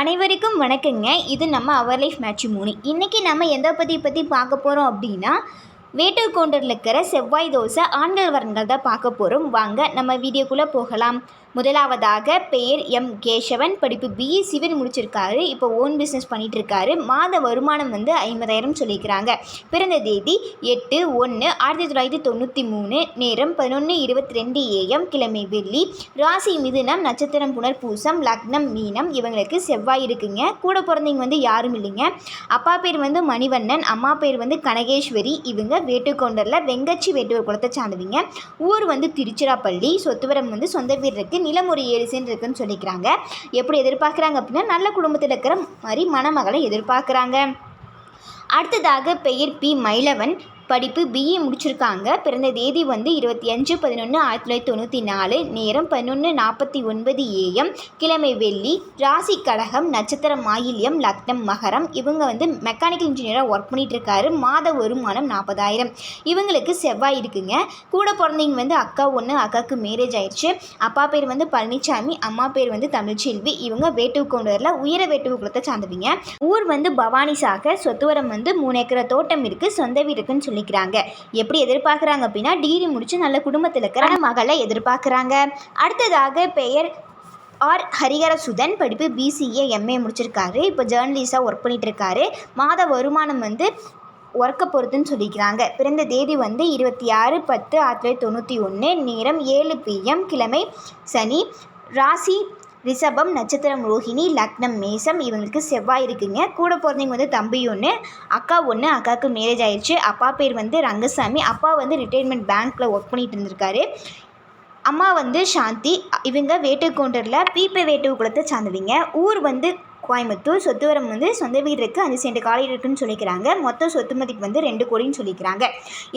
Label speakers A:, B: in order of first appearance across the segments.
A: அனைவருக்கும் வணக்கங்க. இது நம்ம அவர் லைஃப் மேட்ச் மூணு இன்றைக்கி நம்ம எந்த பற்றி பற்றி பார்க்க போகிறோம் அப்படின்னா வேட்டூர் கவுண்டரில் இருக்கிற செவ்வாய் தோசை ஆண்கள் வரன்கள் தான் பார்க்க போகிறோம் வாங்க நம்ம வீடியோக்குள்ளே போகலாம். முதலாவதாக பெயர் எம் கேசவன். படிப்பு பிஇ சிவில் முடிச்சிருக்காரு. இப்போ ஓன் பிஸ்னஸ் பண்ணிகிட்ருக்காரு இருக்காரு மாத வருமானம் வந்து ஐம்பதாயிரம் சொல்லியிருக்கிறாங்க. பிறந்த தேதி எட்டு ஒன்று ஆயிரத்தி தொள்ளாயிரத்தி தொண்ணூற்றி மூணு. நேரம் பதினொன்று இருபத்தி ரெண்டு ஏஎம் கிழமை வெள்ளி. ராசி மிதுனம் நட்சத்திரம் புனர்பூசம் லக்னம் மீனம். இவங்களுக்கு செவ்வாய் இருக்குங்க. கூட பிறந்தவங்க வந்து யாரும் இல்லைங்க. அப்பா பேர் வந்து மணிவண்ணன். அம்மா பேர் வந்து கனகேஸ்வரி. இவங்க வேட்டுக்கொண்டரில் வெங்கச்சி வேட்டுவர் குளத்தை சார்ந்தவங்க. ஊர் வந்து திருச்சிராப்பள்ளி. சொத்துவரம் வந்து சொந்த வீடு இருக்குது நிலம் ஒரு ஏழு சென்ட் இருக்குன்னு சொல்லிக்கிறாங்க. எப்படி எதிர்பார்க்குறாங்க அப்படின்னா நல்ல குடும்பத்தில் இருக்கிற மாதிரி மணமகளை எதிர்பார்க்குறாங்க. அடுத்ததாக பெயர் பி. மயிலவன். படிப்பு பிஇ முடிச்சிருக்காங்க. பிறந்த தேதி வந்து இருபத்தி அஞ்சு பதினொன்று ஆயிரத்தி தொள்ளாயிரத்தி தொண்ணூற்றி நாலு. நேரம் பதினொன்று நாற்பத்தி ஒன்பது ஏஎம் கிழமை வெள்ளி. ராசி கடகம் நட்சத்திரம் மாயில்யம் லக்னம் மகரம். இவங்க வந்து மெக்கானிக்கல் இன்ஜினியராக ஒர்க் பண்ணிகிட்ருக்காரு இருக்காரு மாத வருமானம் நாற்பதாயிரம். இவங்களுக்கு செவ்வாய் இருக்குங்க. கூட பிறந்தவங்க வந்து அக்கா ஒன்று அக்காவுக்கு மேரேஜ் ஆயிடுச்சு. அப்பா பேர் வந்து பழனிசாமி அம்மா பேர் வந்து தமிழ்ச்செல்வி. இவங்க வேட்டுவு கொண்டரில் உயர வேட்டுவு குலத்தை சார்ந்தவங்க. ஊர் வந்து பவானி சாகர். சொத்துவரம் வந்து மூணு ஏக்கரை தோட்டம் இருக்குது சொந்த வீடு இருக்குன்னு சொல்லி சொல்லிக்கிறாங்க எப்படி எதிர்பார்க்குறாங்க அப்படின்னா டிகிரி முடிச்சு நல்ல குடும்பத்தில் இருக்கிற மகளை எதிர்பார்க்குறாங்க. அடுத்ததாக பெயர் ஆர். ஹரிஹரசுதன். படிப்பு பிசிஏ எம்ஏ முடிச்சிருக்காரு. இப்போ ஜேர்னலிஸ்டாக ஒர்க் பண்ணிகிட்ருக்காரு மாத வருமானம் வந்து ஒர்க்கை பொறுத்துன்னு சொல்லிக்கிறாங்க. பிறந்த தேதி வந்து இருபத்தி ஆறு பத்து ஆயிரத்தி தொள்ளாயிரத்தி தொண்ணூற்றி ஒன்று நேரம் ஏழு பிஎம் கிழமை சனி. ராசி ரிஷபம் நட்சத்திரம் ரோஹிணி லக்னம் மேசம் இவங்களுக்கு செவ்வாய் இருக்குங்க. கூட பிறந்தவங்க வந்து தம்பி ஒன்று அக்கா ஒன்று அக்காவுக்கு மேரேஜ் ஆயிடுச்சு அப்பா பேர் வந்து ரங்கசாமி. அப்பா வந்து ரிட்டைர்மெண்ட் பேங்க்கில் ஒர்க் பண்ணிட்டு இருந்திருக்காரு. அம்மா வந்து சாந்தி. இவங்க வேட்டுக்கோண்டரில் பீப்பை வேட்டு குலத்தை சார்ந்தவங்க. ஊர் வந்து கோயம்புத்தூர். சொத்துவரம் வந்து சொந்த வீடு இருக்குது அஞ்சு சென்ட் காலையில் இருக்குன்னு சொல்லிக்கிறாங்க. மொத்த சொத்து மதிப்பு வந்து ரெண்டு கோடின்னு சொல்லிக்கிறாங்க.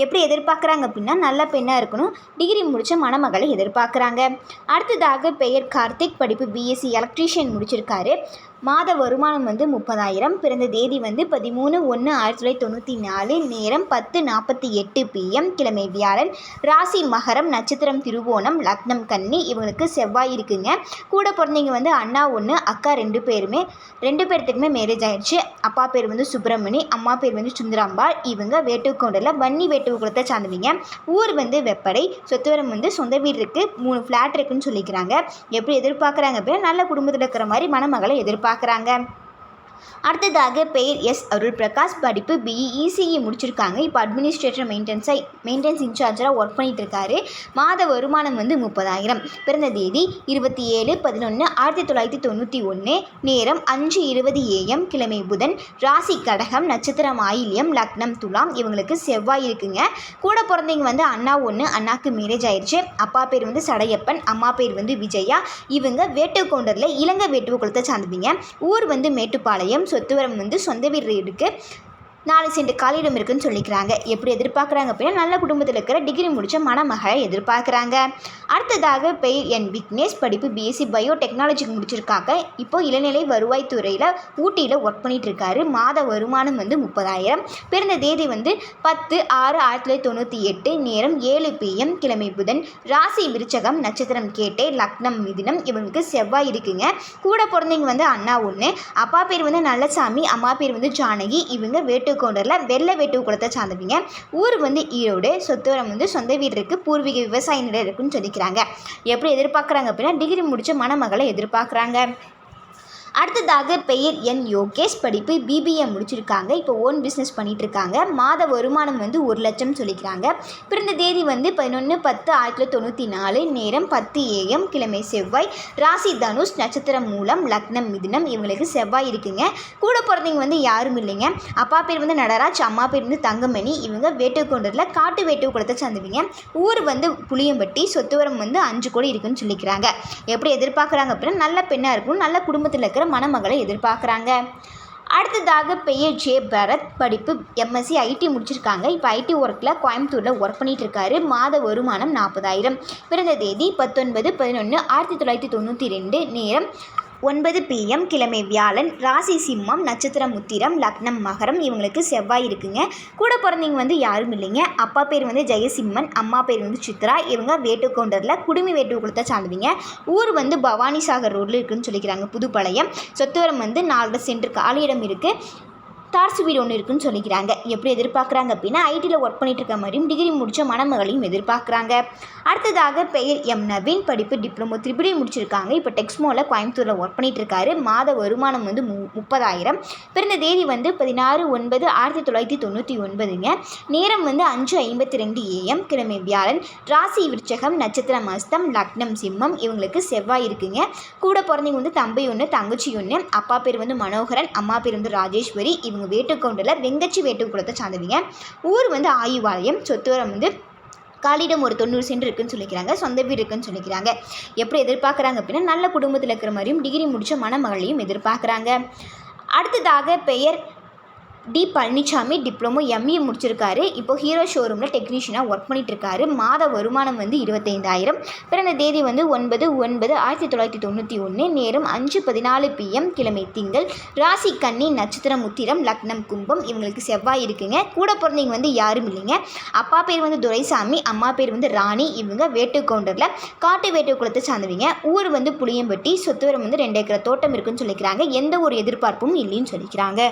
A: எப்படி எதிர்பார்க்குறாங்க அப்படின்னா நல்ல பெண்ணாக இருக்கணும். டிகிரி முடித்த மணமகளை எதிர்பார்க்குறாங்க. அடுத்ததாக பெயர் கார்த்திக் படிப்பு பிஎஸ்சி எலக்ட்ரீஷியன் முடிச்சிருக்காரு. மாத வருமானம் வந்து முப்பதாயிரம். பிறந்த தேதி வந்து பதிமூணு ஒன்று ஆயிரத்தி தொள்ளாயிரத்தி தொண்ணூற்றி நாலு. நேரம் பத்து நாற்பத்தி எட்டு பிஎம் கிழமை வியாழன். ராசி மகரம் நட்சத்திரம் திருவோணம் லக்னம் கன்னி இவங்களுக்கு செவ்வாய் இருக்குங்க. கூட பிறந்தவங்க வந்து அண்ணா ஒன்று அக்கா ரெண்டு பேருமே. ரெண்டு பேர்த்துக்குமே மேரேஜ் ஆயிடுச்சு. அப்பா பேர் வந்து சுப்பிரமணி அம்மா பேர் வந்து சுந்தராம்பாள் இவங்க வேட்டுக்கோண்டில் வன்னி வேட்டு குலத்தை சார்ந்தவங்க. ஊர் வந்து வெப்படை சொத்துவரம் வந்து சொந்த வீடு இருக்குது மூணு ஃப்ளாட் இருக்குன்னு சொல்லிக்கிறாங்க. எப்படி எதிர்பார்க்குறாங்க அப்படின்னா நல்ல குடும்பத்தில் இருக்கிற மாதிரி மணமகளை பார்க்குறாங்க அடுத்ததாக பெயர் எஸ் அருள் பிரகாஷ். படிப்பு பிஇ இசிஇ முடிச்சிருக்காங்க. இப்போ அட்மினிஸ்ட்ரேட்டர் மெயின்டெனன்ஸாக மெயின்டெனன்ஸ் இன்சார்ஜராக ஒர்க் பண்ணிட்டு இருக்காரு மாத வருமானம் வந்து முப்பதாயிரம். பிறந்த தேதி இருபத்தி ஏழு பதினொன்று ஆயிரத்தி தொள்ளாயிரத்தி தொண்ணூற்றி ஒன்று நேரம் அஞ்சு இருபது ஏஎம் கிழமை புதன். ராசி கடகம் நட்சத்திரம் ஆயில்யம் லக்னம் துலாம். இவங்களுக்கு செவ்வாய் இருக்குங்க. கூட பிறந்தவங்க வந்து அண்ணா ஒன்று அண்ணாக்கு மேரேஜ் ஆயிடுச்சு அப்பா பேர் வந்து சடையப்பன் அம்மா பேர் வந்து விஜயா. இவங்க வேட்டுக்கோண்டரில் இலங்கை வேட்டுவ குளத்தை சார்ந்தவங்க. ஊர் வந்து மேட்டுப்பாளையம். சொத்துவரம் வந்து சொந்த வீடு இருக்குது நாலு சென்ட் காலியிடம் இருக்குன்னு சொல்லிக்கிறாங்க. எப்படி எதிர்பார்க்குறாங்க அப்படின்னா நல்ல குடும்பத்தில் இருக்கிற டிகிரி முடித்த மணமகளை எதிர்பார்க்குறாங்க. அடுத்ததாக பெய் என் விக்னேஷ் படிப்பு பிஎஸ்சி பயோ டெக்னாலஜி முடிச்சிருக்காங்க. இப்போ இளநிலை வருவாய்த்துறையில் ஊட்டியில் ஒர்க் பண்ணிட்டு இருக்காரு. மாத வருமானம் வந்து முப்பதாயிரம். பிறந்த தேதி வந்து பத்து ஆறு ஆயிரத்தி தொள்ளாயிரத்தி தொண்ணூற்றி எட்டு. நேரம் ஏழு பிஎம் கிழமை புதன். ராசி விருச்சகம் நட்சத்திரம் கேட்டே லக்னம் மிதினம். இவங்களுக்கு செவ்வாய் இருக்குங்க. கூட பிறந்தவங்க வந்து அண்ணா ஒன்று அப்பா பேர் வந்து நல்லசாமி. அம்மா பேர் வந்து ஜானகி. இவங்க வேட்டு வேட்டுக்கவுண்டரில் வெள்ளை வேட்டு குளத்தை சார்ந்தவங்க. ஊர் வந்து ஈரோடு சொத்துவரம் வந்து சொந்த வீடு இருக்குது பூர்வீக விவசாய நிலம் இருக்குன்னு சொல்லிக்கிறாங்க. எப்படி எதிர்பார்க்குறாங்க அப்படின்னா டிகிரி முடித்த மணமகளை எதிர்பார்க்குறாங்க. அடுத்ததாக பெயர் என் யோகேஷ். படிப்பு பிபிஏ முடிச்சிருக்காங்க. இப்போ ஓன் பிஸ்னஸ் பண்ணிகிட்ருக்காங்க மாத வருமானம் வந்து ஒரு லட்சம் சொல்லிக்கிறாங்க. பிறந்த தேதி வந்து பதினொன்று பத்து ஆயிரத்தி தொள்ளாயிரத்தி தொண்ணூற்றி நாலு. நேரம் பத்து ஏஎம் கிழமை செவ்வாய். ராசி தனுஷ் நட்சத்திரம் மூலம் லக்னம் மிதுனம். இவங்களுக்கு செவ்வாய் இருக்குங்க. கூட பிறந்தவங்க வந்து யாரும் இல்லைங்க. அப்பா பேர் வந்து நடராஜ் அம்மா பேர் வந்து தங்கமணி. இவங்க வேட்டுக்கொண்டரில் காட்டு வேட்டு குளத்தை சார்ந்தவங்க. ஊர் வந்து புளியம்பட்டி சொத்துவரம் வந்து அஞ்சு கோடி இருக்குன்னு சொல்லிக்கிறாங்க. எப்படி எதிர்பார்க்குறாங்க அப்படின்னா நல்ல பெண்ணாக இருக்கணும் நல்ல குடும்பத்தில் இருக்கிற மணமகளை எதிர்பார்க்குறாங்க. அடுத்ததாக பெயர் ஜே. பரத் படிப்பு எம்எஸ்சி ஐடி முடிச்சிருக்காங்க. இப்போ ஐடி ஒர்க்கில் கோயம்புத்தூரில் ஒர்க் பண்ணிட்டு இருக்காரு மாத வருமானம் நாற்பதாயிரம். பிறந்த தேதி பத்தொன்பது பதினொன்று ஆயிரத்தி தொள்ளாயிரத்தி தொண்ணூற்றி ரெண்டு நேரம் ஒன்பது பிஎம் கிழமை வியாழன் ராசி சிம்மம் நட்சத்திரம் உத்திரம் லக்னம் மகரம் இவங்களுக்கு செவ்வாய் இருக்குங்க. கூட பிறந்தவங்க வந்து யாரும் இல்லைங்க. அப்பா பேர் வந்து ஜெயசிம்மன் அம்மா பேர் வந்து சித்ரா. இவங்க வேட்டுக்கொண்டரில் குடுமி வேட்டு வேட்டுக்குளத்தை சார்ந்தவங்க. ஊர் வந்து பவானி சாகர் ரோட்டில் இருக்குன்னு சொல்லிக்கிறாங்க புதுப்பாளையம். சொத்துவரம் வந்து நாலரை சென்ட் காலியிடம் இருக்குது டார்ச் வீடு ஒன்று இருக்குன்னு சொல்லிக்கிறாங்க. எப்படி எதிர்பார்க்குறாங்க அப்படின்னா ஐடியில் ஒர்க் பண்ணிட்டு இருக்க மாதிரியும் டிகிரி முடித்த மணமகளையும் எதிர்பார்க்குறாங்க. அடுத்ததாக பெயர் எம் நவீன் படிப்பு டிப்ளமோ த்ரிபிடி முடிச்சிருக்காங்க. இப்போ டெக்ஸ்மோவில் கோயம்புத்தூரில் ஒர்க் பண்ணிட்டு இருக்காரு. மாத வருமானம் வந்து மு முப்பதாயிரம். பிறந்த தேதி வந்து பதினாறு ஒன்பது ஆயிரத்தி தொள்ளாயிரத்தி தொண்ணூற்றி ஒன்பதுங்க. நேரம் வந்து அஞ்சு ஐம்பத்தி ரெண்டு ஏஎம் கிழமை வியாழன். ராசி விருச்சகம் நட்சத்திரம் அஸ்தம் லக்னம் சிம்மம் இவங்களுக்கு செவ்வாய் இருக்குங்க. கூட பிறந்தவங்க வந்து தம்பி ஒன்று தங்கச்சி ஒன்று அப்பா பேர் வந்து மனோகரன் அம்மா பேர் வந்து ராஜேஸ்வரி. இவங்க வேட்டுக்கவுண்டில் வெங்கச்சி வேட்டுக்குளத்தை சார்ந்தவங்க. ஊர் வந்து ஆயுவாலயம். சொத்துவரம் வந்து காலிடம் ஒரு தொண்ணூறு சென்ட் இருக்குன்னு சொல்லிக்கிறாங்க. சொந்த வீடு இருக்குன்னு சொல்லிக்கிறாங்க. எப்படி எதிர்பார்க்குறாங்க அப்படின்னா நல்ல குடும்பத்தில் இருக்கிற மாதிரியும் டிகிரி முடித்த மணமகளையும் எதிர்பார்க்குறாங்க. அடுத்ததாக பெயர் டி பழனிசாமி டிப்ளமோ எம்ஏ முடிச்சிருக்காரு. இப்போ ஹீரோ ஷோரூமில் டெக்னீஷியனாக ஒர்க் பண்ணிட்டு மாத வருமானம் வந்து இருபத்தைந்தாயிரம். பிறந்த தேதி வந்து ஒன்பது ஒன்பது ஆயிரத்தி தொள்ளாயிரத்தி தொண்ணூற்றி ஒன்று நேரம் அஞ்சு பதினாலு பிஎம் கிழமை திங்கள். ராசி கன்னி நட்சத்திரம் உத்திரம் லக்னம் கும்பம். இவங்களுக்கு செவ்வாய் இருக்குங்க. கூட பிறந்தவங்க வந்து யாரும் இல்லைங்க. அப்பா பேர் வந்து துரைசாமி அம்மா பேர் வந்து ராணி. இவங்க வேட்டுக்கவுண்டரில் காட்டு வேட்டு குளத்தை சார்ந்தவங்க. ஊர் வந்து புளியம்பட்டி. சொத்துவரம் வந்து ரெண்டு ஏக்கர் தோட்டம் இருக்குன்னு சொல்லிக்கிறாங்க. எந்த ஒரு எதிர்பார்ப்பும் இல்லைன்னு சொல்லிக்கிறாங்க.